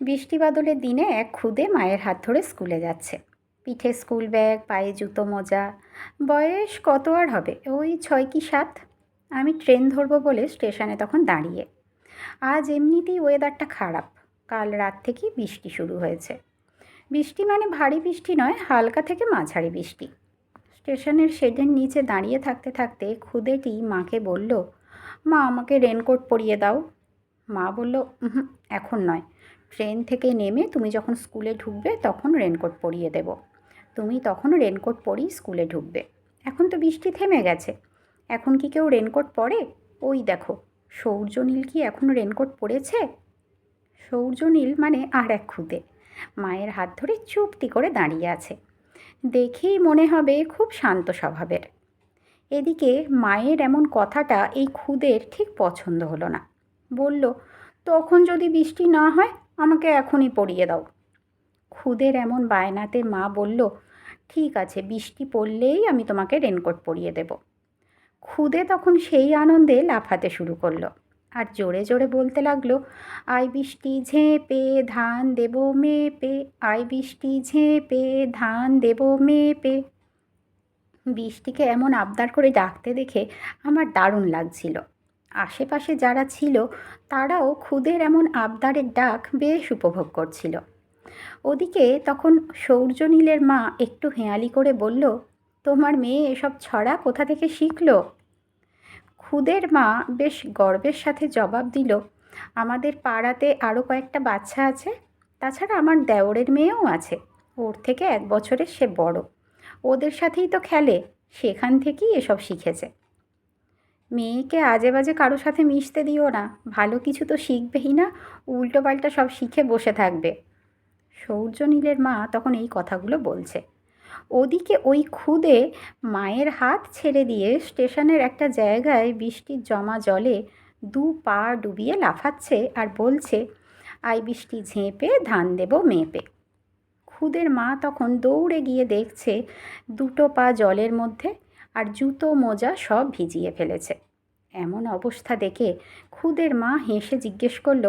বৃষ্টি বাদলের দিনে এক খুদে মায়ের হাত ধরে স্কুলে যাচ্ছে। পিঠে স্কুল ব্যাগ, পায়ে জুতো মোজা। বয়স কত আর হবে? ওই ছয় কি সাত? আমি ট্রেন ধরবো বলে স্টেশনে তখন দাঁড়িয়ে। আজ এমনিতেই ওয়েদারটা খারাপ। কাল রাত থেকেই বৃষ্টি শুরু হয়েছে। বৃষ্টি মানে ভারী বৃষ্টি নয়, হালকা থেকে মাঝারি বৃষ্টি। স্টেশনের শেডের নিচে দাঁড়িয়ে থাকতে থাকতে খুদেটি মাকে বলল, মা, আমাকে রেনকোট পরিয়ে দাও। মা বলল এখন নয়। ট্রেন থেকে নেমে তুমি যখন স্কুলে ঢুকবে, তখন রেনকোট পরিয়ে দেব। তুমি তখন রেনকোট পরেই স্কুলে ঢুকবে। এখন তো বৃষ্টি থেমে গেছে। এখন কি কেউ রেনকোট পরে? ওই দেখো, সৌর্যনীল কি এখন রেনকোট পরেছে? সৌর্যনীল মানে আর এক খুদে মায়ের হাত ধরে চুপটি করে দাঁড়িয়ে আছে। দেখেই মনে হবে খুব শান্ত স্বভাবের। এদিকে মায়ের এমন কথাটা এই খুদের ঠিক পছন্দ হলো না। বলল, তখন যদি বৃষ্টি না হয় আমাকে এখনই পড়িয়ে দাও। খুদের এমন বায়নাতে মা বলল, ঠিক আছে, বৃষ্টি পড়লেই আমি তোমাকে রেনকোট পরিয়ে দেব। খুদে তখন সেই আনন্দে লাফাতে শুরু করল আর জোরে জোরে বলতে লাগল আই বৃষ্টি ঝেঁপে, ধান দেব মেপে আই বৃষ্টি ঝেঁপে, ধান দেব মেপে। বৃষ্টিকে এমন আবদার করে ডাকতে দেখে আমার দারুণ লাগছিল। আশেপাশে যারা ছিল, তারাও খুদের এমন আবদারের ডাক বেশ উপভোগ করছিল। ওদিকে তখন সৌর্যনীলের মা একটু হেঁয়ালি করে বলল, তোমার মেয়ে এসব ছড়া কোথা থেকে শিখল? খুদের মা বেশ গর্বের সাথে জবাব দিল, আমাদের পাড়াতে আরও কয়েকটা বাচ্চা আছে, তাছাড়া আমার দেওরের মেয়েও আছে, ওর থেকে এক বছরের সে বড়। ওদের সাথেই তো খেলে, সেখান থেকেই এসব শিখেছে। মেয়েকে আজে বাজে কারোর সাথে মিশতে দিও না। ভালো কিছু তো শিখবেই না উল্টো পাল্টা সব শিখে বসে থাকবে। সৌর্যনীলের মা তখন এই কথাগুলো বলছে। ওদিকে ওই খুদে মায়ের হাত ছেড়ে দিয়ে স্টেশনের একটা জায়গায় বৃষ্টির জমা জলে দু পা ডুবিয়ে লাফাচ্ছে আর বলছে আই বৃষ্টি ঝেঁপে, ধান দেব মেপে। খুদের মা তখন দৌড়ে গিয়ে দেখছে দুটো পা জলের মধ্যে আর জুতো, মোজা সব ভিজিয়ে ফেলেছে। এমন অবস্থা দেখে খুদের মা হেসে জিজ্ঞেস করল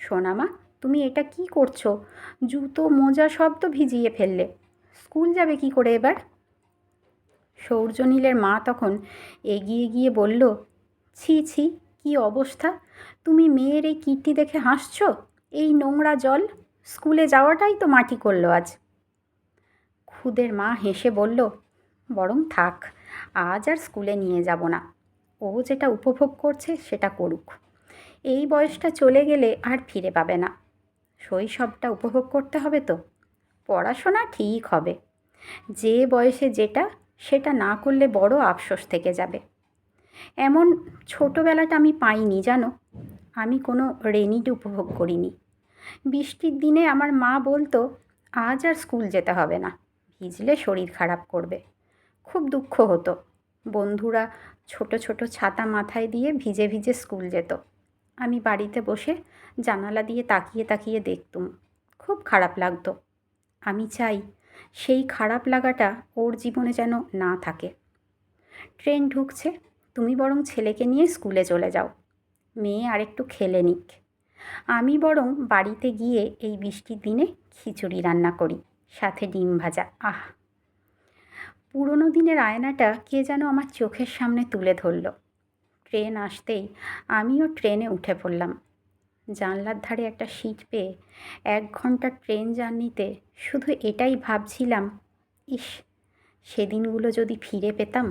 সোনামা তুমি এটা কি করছ? জুতো, মোজা সব তো ভিজিয়ে ফেললে। স্কুল যাবে কি করে এবার? সৌর্যনীলের মা তখন এগিয়ে গিয়ে বলল, ছি ছি, কি অবস্থা? তুমি মেয়ের এই কীর্তি দেখে হাসছো? এই নোংরা জল? স্কুলে যাওয়াটাই তো মাটি করল আজ। খুদের মা হেসে বলল, বরং থাক আজ আর স্কুলে নিয়ে যাব না। ও যেটা উপভোগ করছে সেটা করুক। এই বয়সটা চলে গেলে আর ফিরে পাবে না। শৈশবটা উপভোগ করতে হবে তো। পড়াশোনা ঠিক হবে। যে বয়সে যেটা, সেটা না করলে বড় আফসোস থেকে যাবে। এমন ছোটোবেলাটা আমি পাইনি, জানো? আমি কোনো রেনিড উপভোগ করিনি। বৃষ্টির দিনে আমার মা বলতো, আজ আর স্কুল যেতে হবে না। ভিজলে শরীর খারাপ করবে। খুব দুঃখ হতো। বন্ধুরা ছোট ছোট ছাতা মাথায় দিয়ে ভিজে ভিজে স্কুল যেত। আমি বাড়িতে বসে জানালা দিয়ে তাকিয়ে তাকিয়ে দেখতুম। খুব খারাপ লাগতো। আমি চাই সেই খারাপ লাগাটা ওর জীবনে যেন না থাকে। ট্রেন ঢুকছে, তুমি বরং ছেলেকে নিয়ে স্কুলে চলে যাও। মেয়ে আরেকটু খেলে নিক। আমি বরং বাড়িতে গিয়ে এই বৃষ্টির দিনে খিচুড়ি রান্না করি, সাথে ডিম ভাজা। আহ! পুরনো দিনের আয়নাটা কে যেন আমার চোখের সামনে তুলে ধরল। ট্রেন আসতেই আমিও ট্রেনে উঠে পড়লাম। জানলার ধারে একটা সিট পেয়ে এক ঘণ্টা ট্রেন জার্নিতে শুধু এটাই ভাবছিলাম, ইস, সেদিনগুলো যদি ফিরে পেতাম।